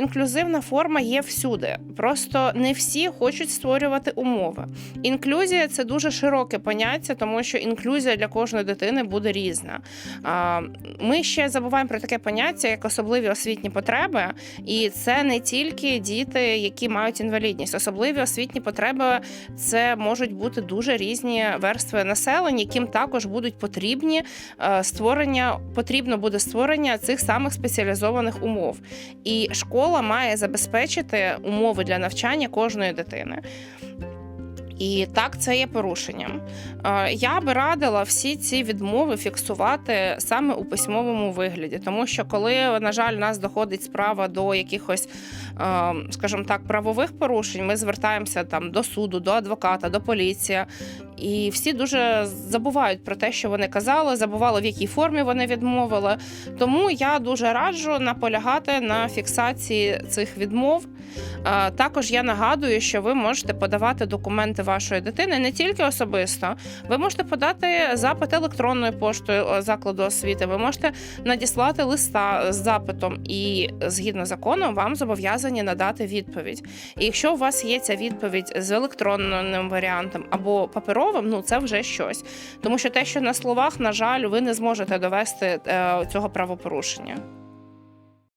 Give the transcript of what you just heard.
інклюзивна форма є всюди. Просто не всі хочуть створювати умови. Інклюзія це дуже широке поняття, тому що інклюзія для кожної дитини буде різна. Ми ще забуваємо про таке поняття, як особливі освітні потреби, і це не тільки діти, які мають інвалідність. Особливі освітні потреби це можуть бути дуже різні верстви населення, яким також будуть потрібні е, створення, потрібно буде створення цих самих спеціалізованих умов. І школа має забезпечити умови для навчання кожної дитини. І так, це є порушенням. Е, Я би радила всі ці відмови фіксувати саме у письмовому вигляді, тому що коли, на жаль, у нас доходить справа до якихось, е, скажімо так, правових порушень, ми звертаємося там до суду, до адвоката, до поліції. І всі дуже забувають про те, що вони казали, забували в якій формі вони відмовили. Тому я дуже раджу наполягати на фіксації цих відмов. Е, Також я нагадую, що ви можете подавати документи вашої дитини не тільки особисто. Ви можете подати запит електронною поштою е, закладу освіти. Ви можете надіслати листа з запитом, і згідно закону вам зобов'язані надати відповідь. І якщо у вас є ця відповідь з електронним варіантом або паперовим, ну це вже щось. Тому що те, що на словах, на жаль, ви не зможете довести е, цього правопорушення.